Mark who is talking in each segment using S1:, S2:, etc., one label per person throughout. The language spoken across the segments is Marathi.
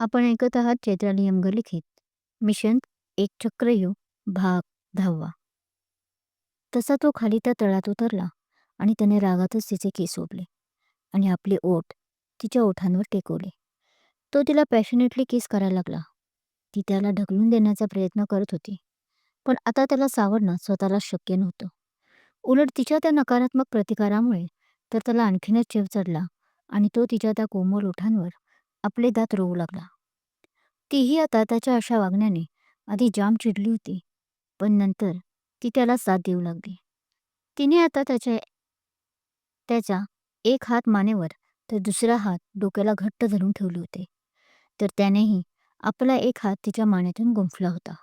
S1: आपण ऐकत आहात चैत्राली यमगर लिखित. मिशन एक चक्रयू भाग दहावा. तसा तो खाली त्या तळात उतरला आणि त्याने रागातच तिचे केस ओढले आणि आपले ओठ तिच्या ओठांवर टेकवले. तो तिला पॅशनेटली किस करायला लागला. ती त्याला ढकलून देण्याचा प्रयत्न करत होती. पण आता त्याला सावरणं स्वतःला शक्य नव्हतं. उलट तिच्या त्या नकारात्मक प्रतिकारामुळे तर त्याला आणखीनच चेव चढला आणि तो तिच्या त्या कोमल ओठांवर आपले दात रोवू लागला. तीही आता त्याच्या अशा वागण्याने आधी जाम चिडली होती पण नंतर ती त्याला साथ देऊ लागली. तिने आता त्याच्या त्याचा एक हात मानेवर तर दुसरा हात डोक्याला घट्ट धरून ठेवले होते. तर त्यानेही आपला एक हात तिच्या मानेतून गुंफला होता.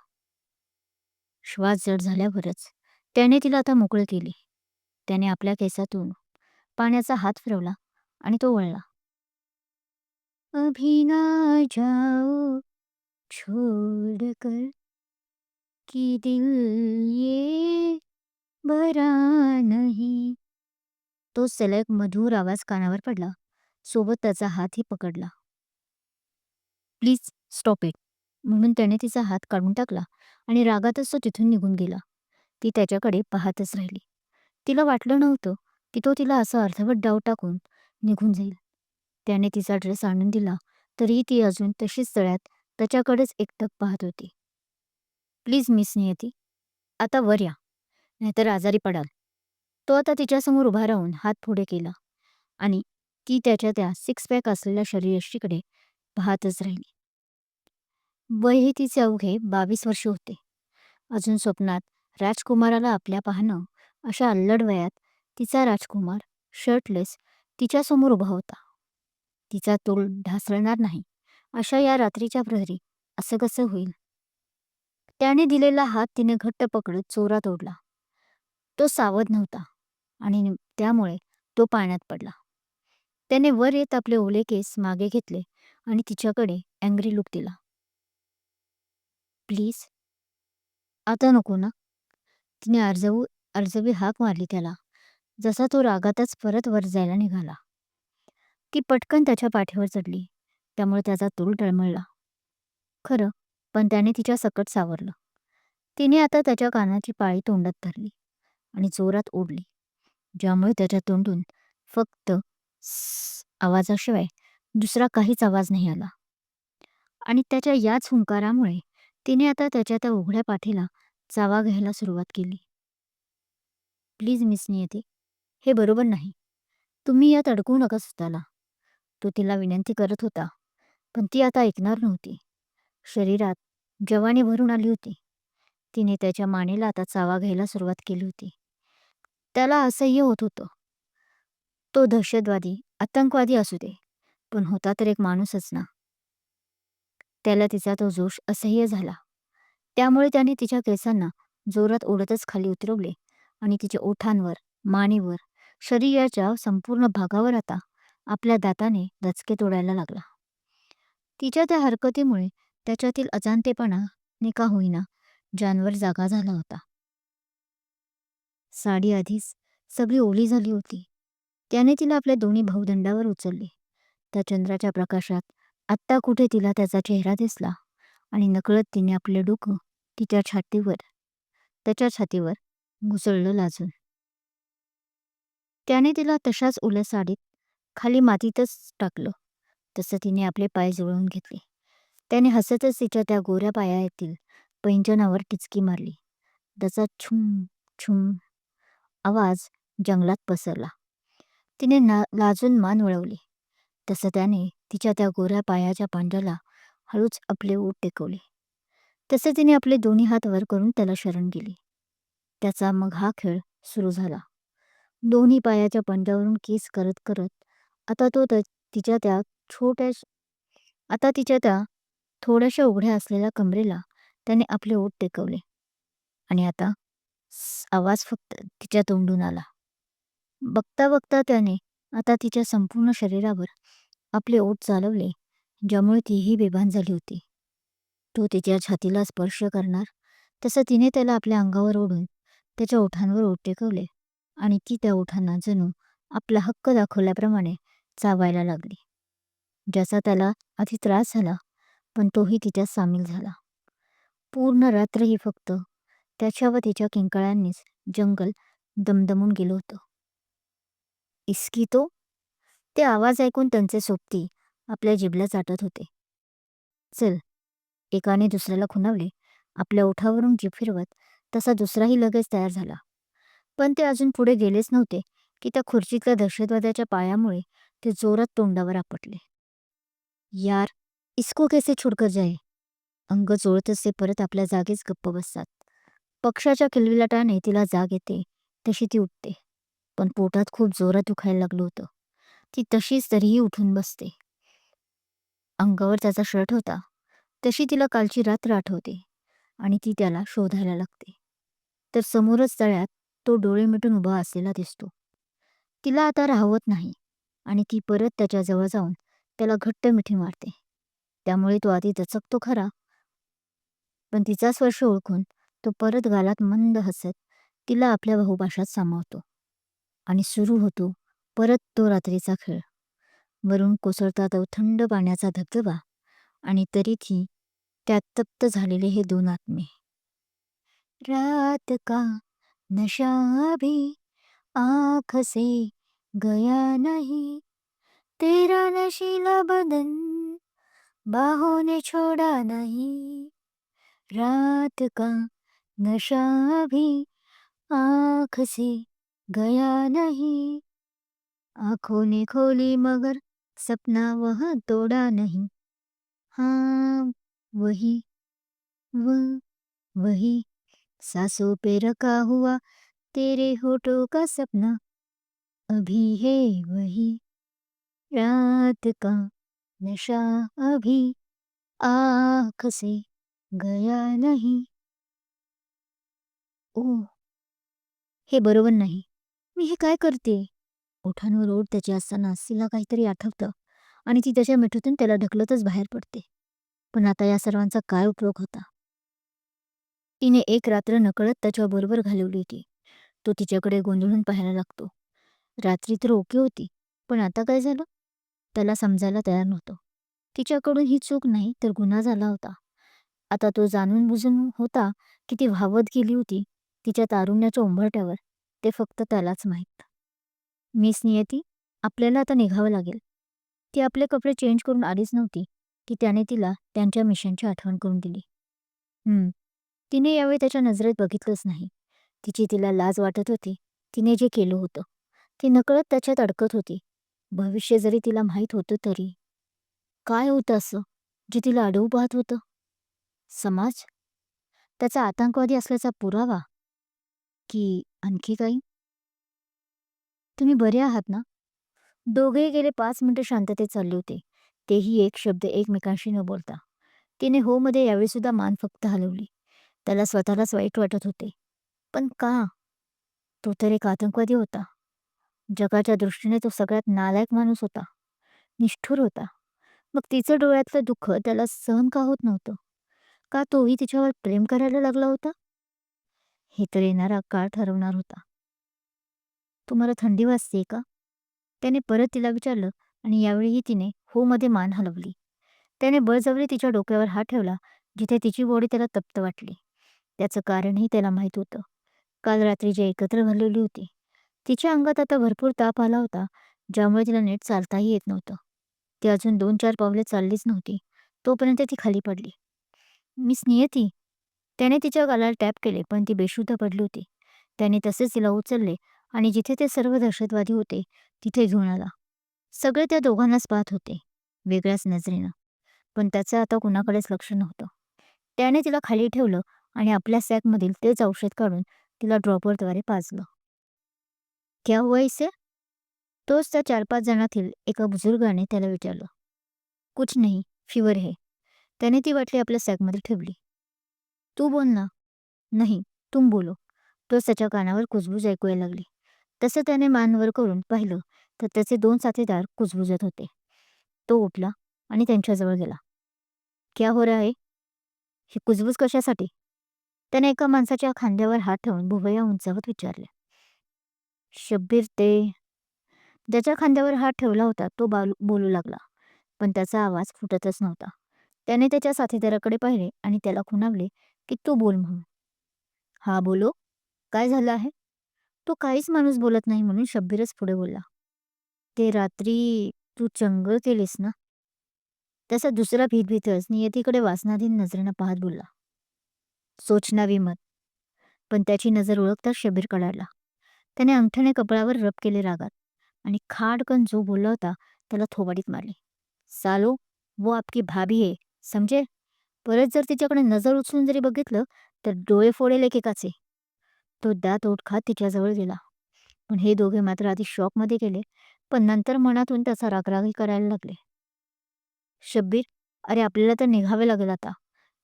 S1: श्वास जड झाल्यावरच त्याने तिला आता मोकळे केले. त्याने आपल्या केसातून पाण्याचा हात फिरवला आणि तो वळला. अभिना जाऊ छोड़ कर कि दिल ये भरा नहीं। तो सलग मधुर आवाज कानावर पडला सोबत त्याचा हातही पकडला. Please stop it. म्हणून त्याने तिचा हात काढून टाकला आणि रागातच तो तिथून निघून गेला. ती त्याच्याकडे पाहतच राहिली. तिला वाटलं नव्हतं की तो तिला असं अर्धवट डाव टाकून निघून जाईल. त्याने तिचा ड्रेस आणून दिला तरीही ती अजून तशीच तळ्यात त्याच्याकडेच एकटक पाहत होती. प्लीज मिस नियती आता वर या नाहीतर आजारी पडाल. तो आता तिच्यासमोर उभा राहून हात पुढे केला आणि ती त्याच्या त्या सिक्स पॅक असलेल्या शरीरशीकडे पाहतच राहिली. वयही तिचे अवघे बावीस वर्ष होते. अजून स्वप्नात राजकुमाराला आपल्या पाहणं अशा अल्लड वयात तिचा राजकुमार शर्टलेस तिच्यासमोर उभा होता. तिचा तोल ढासळणार नाही. अशा या रात्रीच्या प्रहरी असं कसं होईल? त्याने दिलेला हात तिने घट्ट पकडत चोरात ओढला. तो सावध नव्हता आणि त्यामुळे तो पाण्यात पडला. त्याने वर येत आपले ओले केस मागे घेतले आणि तिच्याकडे अँग्री लुक दिला. प्लीज आता नको ना. तिने अर्जवू अर्जवी हाक मारली त्याला जसा तो रागातच परत वर जायला निघाला. ती पटकन त्याच्या पाठीवर चढली. त्यामुळे त्याचा तूल टळमळला. खरं पण त्याने तिच्या सकट सावरलं. तिने आता त्याच्या कानाची पाळी तोंडात धरली आणि जोरात ओढली ज्यामुळे त्याच्या तोंडून फक्त आवाजाशिवाय दुसरा काहीच आवाज नाही आला. आणि त्याच्या याच हुंकारामुळे तिने आता त्याच्या त्या उघड्या पाठीला चावा घ्यायला सुरुवात केली. प्लीज मिस नियती हे बरोबर नाही. तुम्ही यात अडकू नका स्वतःला. तो तिला विनंती करत होता. पण ती आता ऐकणार नव्हती. शरीरात जवानी भरून आली होती. तिने त्याच्या मानेला आता चावा घ्यायला सुरुवात केली होती. त्याला असह्य होत होतं. तो दहशतवादी आतंकवादी असू दे पण होता तर एक माणूसच ना. त्याला तिचा तो जोश असह्य झाला. त्यामुळे त्याने तिच्या केसांना जोरात ओढतच खाली उतरवले आणि तिच्या ओठांवर मानेवर शरीराच्या संपूर्ण भागावर आता आपल्या दाताने दचके तोडायला लागला. तिच्या त्या हरकतीमुळे त्याच्यातील अजाणतेपणा निका होईना जानवर जागा झाला होता. साडी आधीच सगळी ओली झाली होती. त्याने तिला आपल्या दोन्ही भाऊदंडावर उचलले. त्या चंद्राच्या प्रकाशात आत्ता कुठे तिला त्याचा चेहरा दिसला आणि नकळत तिने आपले डोकं तिच्या छातीवर त्याच्या छातीवर घुसळलं लाजून. त्याने तिला तशाच ओल्या साडीत खाली मातीतच टाकलं. तसं तिने आपले पाय जुळवून घेतले. त्याने हसतच तिच्या त्या गोऱ्या पायातील पैंजनावर टिचकी मारली. त्याचा छुम छुम आवाज जंगलात पसरला. तिने ना लाजून मान वळवली. तसं त्याने तिच्या त्या गोऱ्या पायाच्या पांढऱ्याला हळूच आपले ओठ टेकवले. तसे तिने आपले दोन्ही हात वर करून त्याला शरण गेली. त्याचा मग हा खेळ सुरू झाला. दोन्ही पायाच्या पांड्यावरून केस करत करत आता तो तिच्या त्या छोट्या आता तिच्या त्या थोड्याशा उघड्या असलेल्या कमरेला त्याने आपले ओठ टेकवले. आणि आता आवाज फक्त तिच्या तोंडून आला. बघता बघता त्याने आता तिच्या संपूर्ण शरीरावर आपले ओठ चालवले ज्यामुळे तीही बेभान झाली होती. तो तिच्या छातीला स्पर्श करणार तसं तिने त्याला आपल्या अंगावर ओढून त्याच्या ओठांवर ओठ टेकवले आणि ती त्या ओठांना जणू आपला हक्क दाखवल्याप्रमाणे चावायला लागली. ज्याचा त्याला आधी त्रास झाला पण तोही तिच्यात सामील झाला. पूर्ण रात्र ही फक्त त्याच्या व तिच्या किंकाळ्यांनीच जंगल दमदमून गेलं होतं. इसकी तो ते आवाज ऐकून त्यांचे सोबती आपल्या जिभला चाटत होते. चल एकाने दुसऱ्याला खुणावले आपल्या ओठावरून जीभ फिरवत तसा दुसराही लगेच तयार झाला. पण ते अजून पुढे गेलेच नव्हते की त्या खुर्चीतल्या दहशतवाद्याच्या पायामुळे ते जोरात तोंडावर आपटले. यार इसको कैसे छोडकर जाए अंग चोळतच ते परत आपल्या जागेच गप्प बसतात. पक्षाच्या किलबिलाटाने तिला जाग येते तशी ती उठते. पण पोटात खूप जोरात दुखायला लागलं होतं. ती तशीच तरीही उठून बसते. अंगावर त्याचा शर्ट होता तशी तिला कालची रात्र आठवते आणि ती त्याला शोधायला लागते. तर समोरच तळ्यात तो डोळे मिटून उभा असलेला दिसतो. तिला आता राहवत नाही आणि ती परत त्याच्याजवळ जाऊन त्याला घट्ट मिठी मारते. त्यामुळे तो आधी दचकतो खरा पण तिचा स्पर्श ओळखून तो परत गालात मंद हसत तिला आपल्या बाहुपाशात सामावतो. आणि सुरू होतो परत तो रात्रीचा खेळ. वरून कोसळता तो थंड पाण्याचा धबधबा आणि तरीही त्यात तप्त झालेले हे दोन आत्मे. रात का नशा भी आँख से गया नहीं तेरा नशीला बदन बाहों ने छोड़ा नहीं। रात का नशा अभी आँख से गया नहीं। आँखों ने खोली मगर सपना वह तोड़ा नहीं। हाँ वही, वो, वही सांसों पे रखा हुआ तेरे होठों का सपना अभी है वही। रात का नशा अभी आँख से गया नहीं। ओ हे बरोबर नाही. मी हे काय करते? ओठांवर ओढ त्याची असताना तिला काहीतरी आठवतं आणि ती त्याच्या मिठूतून त्याला ढकलतच बाहेर पडते. पण आता या सर्वांचा काय उपयोग होता? तिने एक रात्र नकळत त्याच्याबरोबर घालवली होती. तो तिच्याकडे गोंधळून पाहायला लागतो. रात्री तर ओके होती पण आता काय झालं? त्याला समजायला तयार नव्हतं. तिच्याकडून ही चूक नाही तर गुन्हा झाला होता. आता तो जाणून बुजून होता की ती व्हावत गेली होती तिच्या तारुण्याच्या उंबरट्यावर ते फक्त त्यालाच माहीत. मिस नियती आपल्याला आता निघावं लागेल. ती आपले कपडे चेंज करून आलीच नव्हती की त्याने तिला त्यांच्या मिशनची आठवण करून दिली. हम्म तिने यावेळी त्याच्या नजरेत बघितलंच नाही. तिची तिला लाज वाटत होती. तिने जे केलं होतं ती नकळत त्याच्यात अडकत होती. भविष्य जरी तिला माहीत होतं तरी. काय होतं असं? जे तिला अडवू पाहत होतं? समाज? त्याचा आतंकवादी असल्याचा पुरावा? की आणखी काही? तुम्ही बरे आहात ना? दोघेही गेले पाच मिनिटं शांततेत चालले होते. तेही एक शब्द एकमेकांशी न बोलता. तिने हो मध्ये यावेळी सुद्धा मान फक्त हलवली. त्याला स्वतःलाच वाईट वाटत होते. पण का? तो तर एक आतंकवादी होता. जगाच्या दृष्टीने तो सगळ्यात नालायक माणूस होता. निष्ठुर होता. मग तिचं डोळ्यातलं दुःख त्याला सहन का होत नव्हतं? का तोही तिच्यावर प्रेम करायला लागला होता? हे तर येणारा काळ ठरवणार होता. तुम्हाला थंडी वाजते का? त्याने परत तिला विचारलं आणि यावेळीही तिने हो मध्ये मान हलवली. त्याने बळजबरी तिच्या डोक्यावर हात ठेवला जिथे तिची बॉडी त्याला तप्त वाटली. त्याचं कारणही त्याला माहीत होतं. काल रात्री जे एकत्र घालवली होती. तिच्या अंगात आता भरपूर ताप आला होता ज्यामुळे तिला नीट चालताही येत नव्हतं. ती अजून दोन चार पावले चाललीच नव्हती तोपर्यंत ती खाली पडली. मिस नियती त्याने तिच्या गालाला टॅप केले पण ती बेशुद्ध पडली होती. त्याने तसेच तिला उचलले आणि जिथे ते सर्व दहशतवादी होते तिथे घेऊन आला. सगळे त्या दोघांनाच पाहत होते वेगळ्याच नजरेनं. पण त्याचं आता कुणाकडेच लक्ष नव्हतं. त्याने तिला खाली ठेवलं आणि आपल्या सॅकमधील तेच औषध काढून तिला ड्रॉपरद्वारे पाजलं. क्या हुआ इसे तोच त्या चार पाच जणातील एका बुजुर्गाने त्याला विचारलं। कुछ नाही फिवर हे। त्याने ती बाटली आपल्या सॅकमध्ये ठेवली. तू बोल ना. नाही तुम बोलो. तोच त्याच्या कानावर कुजबूज ऐकू यायला लागली. तसं त्याने मानवर करून पाहिलं तर त्याचे दोन साथीदार कुजबुजत होते. तो उठला आणि त्यांच्याजवळ गेला. क्या हो रहा है? ही कुजबूज कशासाठी? त्याने एका माणसाच्या खांद्यावर हात ठेवून भुवया उंचावत विचारले. शब्बीर ते ज्याच्या खांद्यावर हात ठेवला होता तो बालू बोलू लागला. पण त्याचा आवाज फुटतच नव्हता. त्याने त्याच्या साथीदाराकडे पाहिले आणि त्याला खुणावले की तू बोल म्हणून. हा बोलो. काय झालं आहे? तो काहीच माणूस बोलत नाही म्हणून शब्बीरच पुढे बोलला. ते रात्री तू चंगळ केलीस ना? त्याचा दुसरा भीतभीतच नियतीकडे वासनाधीन नजरेनं पाहत बोलला. सोचना मत पण त्याची नजर ओळखताच शबीर कडाडला. त्याने अंगठ्याने कपळावर रब केले रागात आणि खाडकन जो बोलला होता त्याला थोबाडीत मारले. सालो वो आपकी भाभी आहे समजे परत जर तिच्याकडे नजर उचलून जरी बघितलं तर डोळे फोडेल एकेकाचे. तो दात ओठखात तिच्याजवळ गेला. पण हे दोघे मात्र आधी शॉकमध्ये गेले पण नंतर मनातून त्याचा रागरागी करायला लागले. शब्बीर अरे आपल्याला तर निघावे लागेल आता.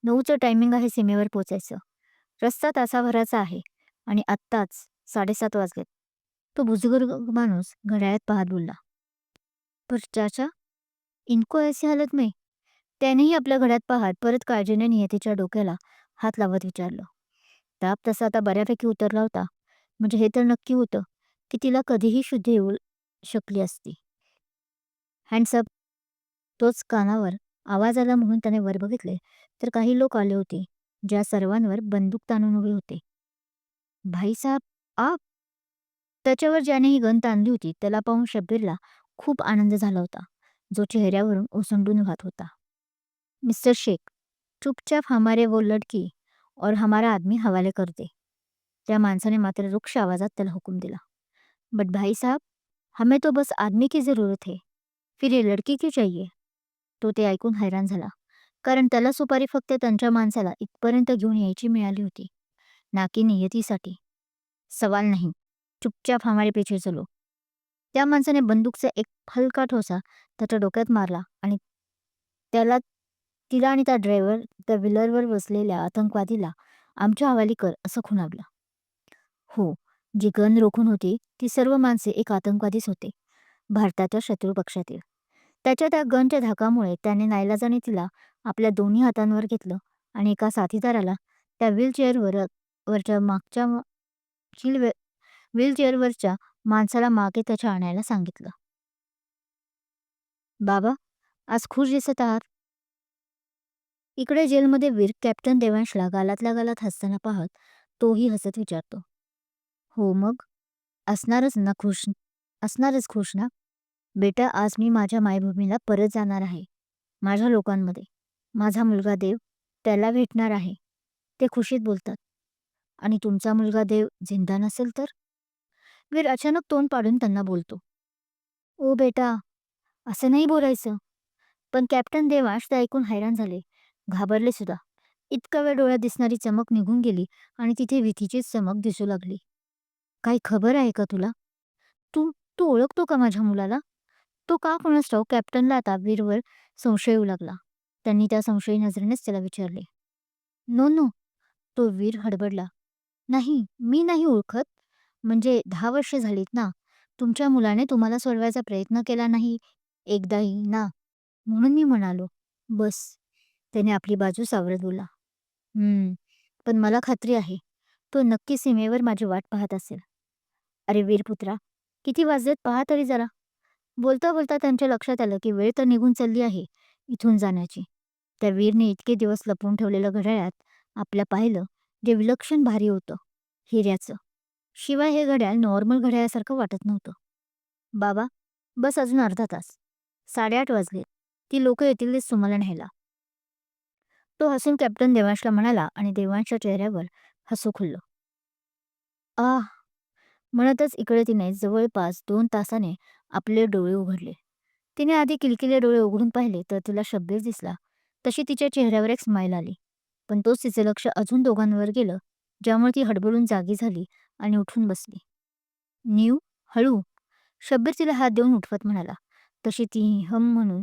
S1: नऊचं टायमिंग आहे सीमेवर पोचायचं. रस्ता तासाभराचा आहे आणि आत्ताच साडेसात वाजले तो बुजुर्ग माणूस घड्याळात पाहत बोलला पर चाचा इनको ऐसी हालत में? त्यानेही आपल्या घड्यात पाहत परत काळजीने नियतीच्या डोक्याला हात लावत विचारलं. ताप तसा आता बऱ्यापैकी उतरला होता. म्हणजे हे तर नक्की होतं की तिला कधीही शुद्धी येऊ शकली असती. हँडसअप तोच कानावर आवाज आला म्हणून त्याने वर बघितले तर काही लोक आले होते ज्या सर्वांवर बंदूक ताणून उभे होते. भाईसाहेब आप त्याच्यावर ज्याने ही गन ताणली होती त्याला पाहून शब्बीरला खूप आनंद झाला होता. जो चेहऱ्यावरून ओसंडून वाहत होता. मिस्टर शेख चुपचाप हमारे वो लड़की और हमारा आदमी हवाले कर दे. त्या माणसाने मात्र रुक्ष आवाजात त्याला हुकूम दिला. बट भाई साहब हमें तो बस आदमी की जरूरत है. फिर ये लड़की की चाहिए? तो ते ऐकून हैराण झाला. कारण त्याला सुपारी फक्त त्यांच्या माणसाला इथपर्यंत घेऊन यायची मिळाली होती. ना की नियतीसाठी. सवाल नाही. चुपचाप हमारे पीछे चलो. त्या माणसाने बंदूकचा एक हलका ठोसा त्याच्या डोक्यात मारला आणि त्याला तिला आणि त्या ड्रायव्हर त्या व्हीलरवर बसलेल्या आतंकवादीला आमच्या हवाली कर असं खुणावलं. हो जी गन रोखून होती ती सर्व माणसे एक आतंकवादीच होते भारताच्या शत्रू पक्षातील. त्याच्या त्या गनच्या धाकामुळे त्याने नाईलाजाने तिला आपल्या दोन्ही हातांवर घेतलं आणि एका साथीदाराला त्या व्हीलचेअरवर वरच्या मागच्या व्हीलचेअरवरच्या माणसाला मागे त्याच्या आणायला सांगितलं. बाबा आज खुश दिसत आहात. इकडे जेलमध्ये वीर कॅप्टन देवांशला गालातल्या गालात हसताना पाहत तोही हसत विचारतो. हो मग? असणारच ना खुश असणारच खुश ना? बेटा आज मी माझ्या मायभूमीला परत जाणार आहे माझ्या लोकांमध्ये. माझा मुलगा देव त्याला भेटणार आहे. ते खुशीत बोलतात. आणि तुमचा मुलगा देव जिंदा नसेल तर? वीर अचानक तोंड पाडून त्यांना बोलतो. ओ बेटा असं नाही बोलायचं. पण कॅप्टन देवाश ते ऐकून हैराण झाले. घाबरले सुद्धा. इतका वेळ डोळ्यात दिसणारी चमक निघून गेली आणि तिथे भीतीचीच चमक दिसू लागली. काही खबर आहे का तुला? तू तू ओळखतो का माझ्या मुलाला? तो का कोणास कॅप्टनला आता वीरवर संशय येऊ लागला? त्यांनी त्या संशयी नजरेनेच त्याला विचारले. No no. तो वीर हडबडला. नाही मी नाही ओळखत. म्हणजे दहा वर्षे झालीत ना. तुमच्या मुलाने तुम्हाला सोडवायचा प्रयत्न केला नाही. एकदाही ना. म्हणून मी म्हणालो बस. त्याने आपली बाजू सावरत बोलला हम्म पण मला खात्री आहे. तो नक्की सीमेवर माझी वाट पाहत असेल. अरे वीरपुत्रा किती वाजलेत पहा तरी जरा. बोलता बोलता त्यांच्या लक्षात आलं की वेळ तर निघून चालली आहे इथून जाण्याची. त्या वीरने इतके दिवस लपवून ठेवलेलं घड्याळात आपल्या पाहिलं जे विलक्षण भारी होतं हिऱ्याचं. शिवाय हे घड्याळ नॉर्मल घड्याळासारखं वाटत नव्हतं. बाबा बस अजून अर्धा तास. साडेआठ वाजले. ती लोक येतील तेच तुम्हाला न्यायला. तो हसून कॅप्टन देवांशला म्हणाला आणि देवांशच्या चेहऱ्यावर हसू खुललं. आह म्हणतच इकडे तिने जवळपास दोन तासाने आपले डोळे उघडले. तिने आधी किलकिले डोळे उघडून पाहिले तर तिला शब्दीर दिसला. तशी तिच्या चेहऱ्यावर एक स्माईल आली. पण तोच तिचे लक्ष अजून दोघांवर गेलं ज्यामुळे ती हडबडून जागी झाली आणि उठून बसली. न्यू हळू. शब्बीर तिला हात देऊन उठवत म्हणाला. तशी ती हम म्हणून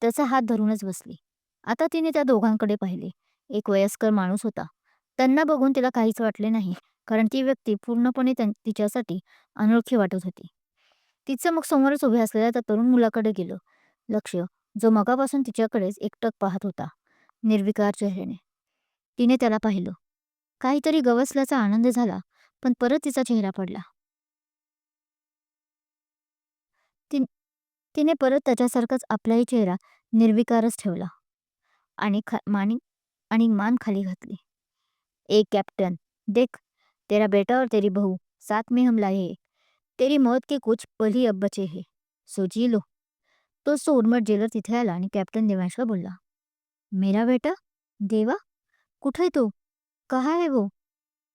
S1: त्याचा हात धरूनच बसली. आता तिने त्या दोघांकडे पाहिले. एक वयस्कर माणूस होता. त्यांना बघून तिला काहीच वाटले नाही कारण ती व्यक्ती पूर्णपणे तिच्यासाठी अनोळखी वाटत होती. तिचं मग समोरच उभे असलेल्या त्या तरुण मुलाकडे गेलं. लक्ष जो मगापासून तिच्याकडेच एकटक पाहत होता. निर्विकार चेहऱ्याने. तिने त्याला पाहिलं. काहीतरी गवसल्याचा आनंद झाला पण परत तिचा चेहरा पडला. तिने परत त्याच्यासारखाच आपलाही चेहरा निर्विकारच ठेवला आणि खा मानी आणि मान खाली घातली. ए कॅप्टन देख तेरा बेटा और तेरी बहू साथ में हम लाए तेरी मौत के कुछ पल ही अब बचे हैं. सो जी लो. तो सोरमट जेलर तिथे आला आणि कॅप्टन देवांशला बोलला मेरा बेटा देवा कुठे तो? कहा है वो?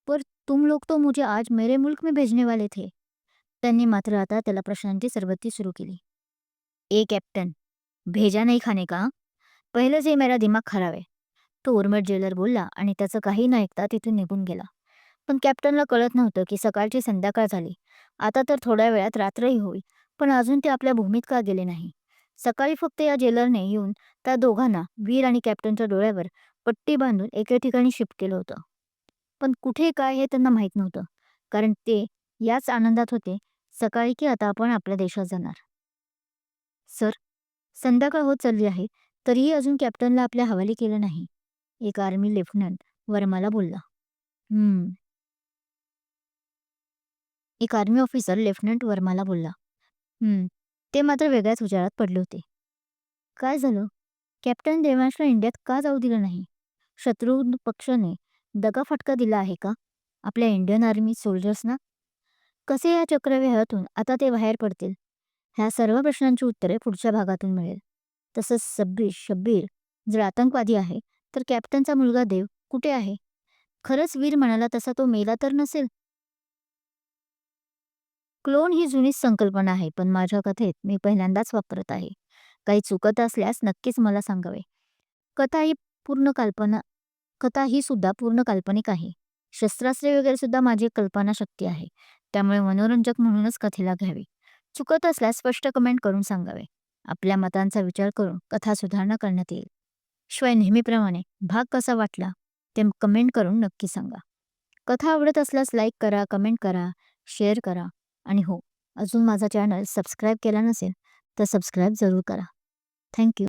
S1: पर तुम लोग तो मुझे आज मेरे मुल्क में भेजने वाले थे। त्यांनी मात्र आता त्याला प्रश्नांची सरबत्ती सुरू केली। ए कॅप्टन भेजा नाही खाने का पहिलंच हे मेरा दिमाग खराब आहे तो उर्मट जेलर बोलला आणि त्याचं काही न ऐकता तिथून निघून गेला. पण कॅप्टनला कळत नव्हतं की सकाळची संध्याकाळ झाली. आता तर थोड्या वेळात रात्रही होईल पण अजून ते आपल्या भूमीत का गेले नाही? सकाळी फक्त या जेलरने येऊन त्या दोघांना वीर आणि कॅप्टनच्या डोळ्यावर पट्टी बांधून एके ठिकाणी शिफ्ट केलं होतं. पण कुठे काय हे त्यांना माहीत नव्हतं. कारण ते याच आनंदात होते सकाळी की आता आपण आपल्या देशात जाणार. सर संध्याकाळ होत चालली आहे तरीही अजून कॅप्टनला आपल्या हवाली केलं नाही. एक आर्मी लेफ्टनंट वर्माला बोलला. हम्म. एक आर्मी ऑफिसर लेफ्टनंट वर्माला बोलला. हम्म. ते मात्र वेगळ्याच विचारात पडले होते. काय झालं? कॅप्टन देवांशला इंडियात का जाऊ दिलं नाही? शत्रू पक्षाने दगाफटका दिला आहे का? आपल्या इंडियन आर्मी सोल्जर्सना कसे या चक्रव्यूहातून आता ते बाहेर पडतील? ह्या सर्व प्रश्नांची उत्तरे पुढच्या भागातून मिळेल. तसंच सब्बीर शब्बीर जर आतंकवादी आहे तर कॅप्टनचा मुलगा देव कुठे आहे? खरंच वीर म्हणाला तसा तो मेला तर नसेल? क्लोन ही जुनीच संकल्पना आहे पण माझ्या कथेत मी पहिल्यांदाच वापरत आहे. काही चुकत असल्यास नक्कीच मला सांगावे. कथा ही पूर्ण कल्पना कथा ही सुद्धा पूर्ण काल्पनिक आहे. शस्त्रास्त्रे वगैरे सुद्धा माझी कल्पना शक्ती आहे. त्यामुळे मनोरंजक म्हणूनच कथेला घ्यावे. चुकत असल्यास स्पष्ट कमेंट करून सांगावे. आपल्या मतांचा विचार करून कथा सुधारणा करण्यात येईल. शिवाय नेहमीप्रमाणे भाग कसा वाटला ते कमेंट करून नक्की सांगा. कथा आवडत असल्यास लाईक करा कमेंट करा शेअर करा. आणि हो अजून माझा चॅनल सबस्क्राईब केला नसेल तर सबस्क्राईब जरूर करा. थँक्यू.